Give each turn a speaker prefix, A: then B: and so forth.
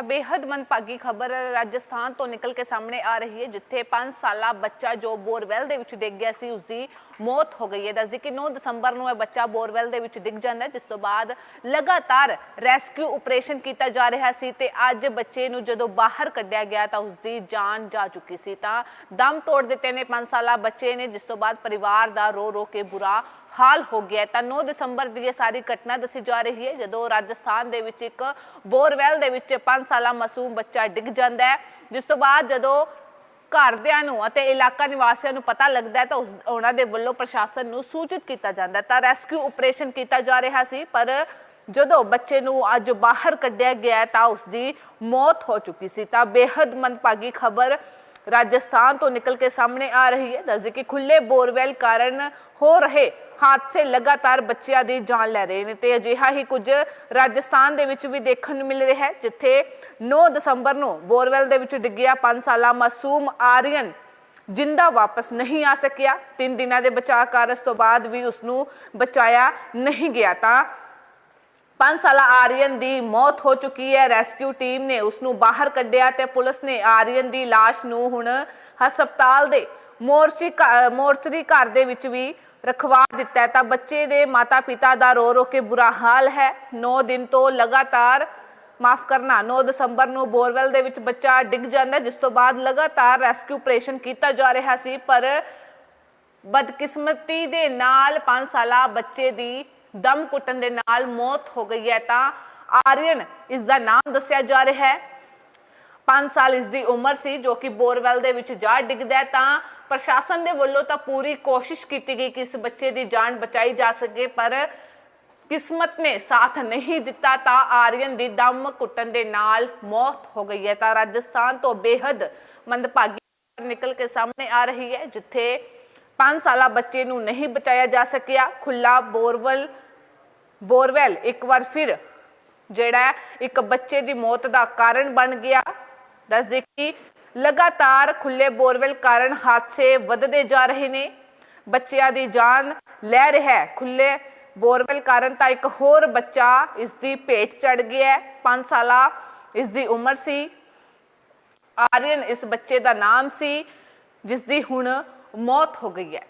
A: ਤਾਂ ਬੇहद ਮੰਦਭਾਗੀ ਖਬਰ ਰਾਜਸਥਾਨ ਤੋਂ ਨਿਕਲ ਕੇ ਸਾਹਮਣੇ ਆ ਰਹੀ ਹੈ, ਜਿੱਥੇ 5 ਸਾਲਾ ਬੱਚਾ ਜੋ ਬੋਰਵੈਲ ਦੇ ਵਿੱਚ ਡਿੱਗ ਗਿਆ ਸੀ ਉਸ ਦੀ ਮੌਤ ਹੋ ਗਈ ਹੈ। ਦੱਸਦੀ ਕਿ 9 ਦਸੰਬਰ ਨੂੰ ਇਹ ਬੱਚਾ ਬੋਰਵੈਲ ਦੇ ਵਿੱਚ ਡਿੱਗ ਜਾਂਦਾ ਹੈ, ਜਿਸ ਤੋਂ ਬਾਅਦ ਲਗਾਤਾਰ ਰੈਸਕਿਊ ਆਪਰੇਸ਼ਨ ਕੀਤਾ ਜਾ ਰਿਹਾ ਸੀ ਤੇ ਅੱਜ ਬੱਚੇ ਨੂੰ ਜਦੋਂ ਬਾਹਰ ਕੱਢਿਆ ਗਿਆ ਤਾਂ ਉਸ ਦੀ ਜਾਨ ਜਾ ਚੁੱਕੀ ਸੀ। ਤਾਂ ਦਮ ਤੋੜ ਦਿੱਤੇ ਨੇ 5 ਸਾਲਾ ਬੱਚੇ ਨੇ, ਜਿਸ ਤੋਂ ਬਾਅਦ ਪਰਿਵਾਰ ਦਾ ਰੋ ਰੋ ਕੇ ਬੁਰਾ ਹਾਲ ਹੋ ਗਿਆ ਤਾਂ 9 ਦਸੰਬਰ ਦੀ ਇਹ ਸਾਰੀ ਘਟਨਾ ਦੱਸੀ ਜਾ ਰਹੀ ਹੈ, ਜਦੋਂ ਰਾਜਸਥਾਨ ਦੇ ਵਿੱਚ ਇੱਕ ਬੋਰਵੈਲ ਦੇ ਵਿੱਚ 5 ਸਾਲਾ ਮਾਸੂਮ ਬੱਚਾ ਡਿੱਗ ਜਾਂਦਾ ਹੈ, ਜਿਸ ਤੋਂ ਬਾਅਦ ਜਦੋਂ ਘਰਦਿਆਂ ਨੂੰ ਅਤੇ ਇਲਾਕਾ ਨਿਵਾਸੀਆਂ ਨੂੰ ਪਤਾ ਲੱਗਦਾ ਤਾਂ ਉਹਨਾਂ ਦੇ ਵੱਲੋਂ ਪ੍ਰਸ਼ਾਸਨ ਨੂੰ ਸੂਚਿਤ ਕੀਤਾ ਜਾਂਦਾ ਤਾਂ ਰੈਸਕਿਊ ਆਪਰੇਸ਼ਨ ਕੀਤਾ ਜਾ ਰਿਹਾ ਸੀ, ਪਰ ਜਦੋਂ ਬੱਚੇ ਨੂੰ ਅੱਜ ਬਾਹਰ ਕੱਢਿਆ ਗਿਆ ਤਾਂ ਉਸ ਦੀ ਮੌਤ ਹੋ ਚੁੱਕੀ ਸੀ। ਤਾਂ ਬੇहद ਮੰਦਭਾਗੀ ਖਬਰ ਰਾਜਸਥਾਨ ਤੋਂ ਨਿਕਲ ਕੇ ਸਾਹਮਣੇ ਆ ਰਹੀ ਹੈ। ਦੱਸਦੇ ਕਿ ਖੁੱਲੇ ਬੋਰਵੈਲ ਕਾਰਨ ਹੋ ਰਹੇ ਹਾਦਸੇ ਲਗਾਤਾਰ ਬੱਚਿਆਂ ਦੀ ਜਾਨ ਲੈ ਰਹੇ ਨੇ ਤੇ ਅਜਿਹਾ ਹੀ ਕੁਝ ਰਾਜਸਥਾਨ ਦੇ ਵਿੱਚ ਵੀ ਦੇਖਣ ਨੂੰ ਮਿਲ ਰਿਹਾ ਹੈ, ਜਿੱਥੇ 9 ਦਸੰਬਰ ਨੂੰ ਬੋਰਵੈਲ ਦੇ ਵਿੱਚ ਡਿੱਗਿਆ 5 ਸਾਲਾ ਮਾਸੂਮ ਆਰੀਅਨ ਜਿੰਦਾ ਵਾਪਸ ਨਹੀਂ ਆ ਸਕਿਆ। 3 ਦਿਨਾਂ ਦੇ ਬਚਾਅ ਕਾਰਜ ਤੋਂ ਬਾਅਦ ਵੀ ਉਸ ਨੂੰ ਬਚਾਇਆ ਨਹੀਂ ਗਿਆ ਤਾਂ 5 ਸਾਲਾ ਆਰੀਅਨ ਦੀ ਮੌਤ ਹੋ ਚੁੱਕੀ ਹੈ। ਰੈਸਕਿਊ ਟੀਮ ਨੇ ਉਸ ਨੂੰ ਬਾਹਰ ਕੱਢਿਆ ਤੇ ਪੁਲਿਸ ਨੇ ਆਰੀਅਨ ਦੀ ਲਾਸ਼ ਨੂੰ ਹੁਣ ਹਸਪਤਾਲ ਦੇ ਮੋਰਚੀ ਮੋਰਚਰੀ ਘਰ ਦੇ ਵਿੱਚ ਵੀ ਰਖਵਾ ਦਿੱਤਾ ਤਾਂ ਬੱਚੇ ਦੇ ਮਾਤਾ-ਪਿਤਾ ਦਾ ਰੋ ਰੋ ਕੇ ਬੁਰਾ ਹਾਲ ਹੈ। 9 ਦਿਨ ਤੋਂ ਲਗਾਤਾਰ ਮਾਫ ਕਰਨਾ 9 ਦਸੰਬਰ ਨੂੰ ਬੋਰਵੈਲ ਦੇ ਵਿੱਚ ਬੱਚਾ ਡਿੱਗ ਜਾਂਦਾ ਜਿਸ ਤੋਂ ਬਾਅਦ ਲਗਾਤਾਰ ਰੈਸਕਿਊ ਆਪਰੇਸ਼ਨ ਕੀਤਾ ਜਾ ਰਿਹਾ ਸੀ। ਪਰ ਬਦਕਿਸਮਤੀ ਦੇ ਨਾਲ 5 ਸਾਲਾ ਬੱਚੇ ਦੀ ਦਮ ਕੁੱਟਣ ਦੇ ਨਾਲ ਮੌਤ ਹੋ ਗਈ ਹੈ। ਤਾਂ ਆਰੀਅਨ, ਇਸ ਦਾ ਨਾਮ ਦੱਸਿਆ ਜਾ ਰਿਹਾ ਹੈ। 5 ਸਾਲ ਇਸ ਦੀ ਉਮਰ ਸੀ ਜੋ ਕਿ ਬੋਰਵੈਲ ਦੇ ਵਿੱਚ ਜਾ ਡਿੱਗਦਾ ਤਾਂ ਪ੍ਰਸ਼ਾਸਨ ਦੇ ਵੱਲੋਂ ਤਾਂ ਪੂਰੀ ਕੋਸ਼ਿਸ਼ ਕੀਤੀ ਗਈ ਕਿ ਇਸ ਬੱਚੇ ਦੀ ਜਾਨ ਬਚਾਈ ਜਾ ਸਕੇ, ਪਰ ਕਿਸਮਤ ਨੇ ਸਾਥ ਨਹੀਂ ਦਿੱਤਾ, ਤਾਂ ਆਰੀਅਨ ਦੀ ਦਮ ਕੁੱਟਣ ਦੇ ਨਾਲ ਮੌਤ ਹੋ ਗਈ ਹੈ। ਤਾਂ ਰਾਜਸਥਾਨ ਤੋਂ ਬੇहद ਮੰਦਭਾਗੀ ਨਿਕਲ ਕੇ ਸਾਹਮਣੇ ਆ ਰਹੀ ਹੈ, ਜਿੱਥੇ 5 ਸਾਲਾ ਬੱਚੇ ਨੂੰ ਨਹੀਂ ਬਚਾਇਆ ਜਾ ਸਕਿਆ। ਖੁੱਲਾ ਬੋਰਵੈਲ ਬੋਰਵੈਲ ਇੱਕ ਵਾਰ ਫਿਰ ਜਿਹੜਾ ਇੱਕ ਬੱਚੇ ਦੀ ਮੌਤ ਦਾ ਕਾਰਨ ਬਣ ਗਿਆ। ਦੱਸਦੇ ਕਿ ਲਗਾਤਾਰ ਖੁੱਲੇ ਬੋਰਵੈਲ ਕਾਰਨ ਹਾਦਸੇ ਵੱਧਦੇ ਜਾ ਰਹੇ ਨੇ। ਬੱਚਿਆਂ ਦੀ ਜਾਨ ਲੈ ਰਿਹਾ ਹੈ। ਖੁੱਲੇ ਬੋਰਵੈਲ ਕਾਰਨ ਤਾਂ ਇੱਕ ਹੋਰ ਬੱਚਾ ਇਸ ਦੀ ਭੇਟ ਚੜ ਗਿਆ 5 ਸਾਲਾ ਇਸ ਦੀ ਉਮਰ ਸੀ। ਆਰੀਅਨ ਇਸ ਬੱਚੇ ਦਾ ਨਾਮ ਸੀ, ਜਿਸ ਦੀ ਹੁਣ ਮੌਤ ਹੋ ਗਈ ਹੈ।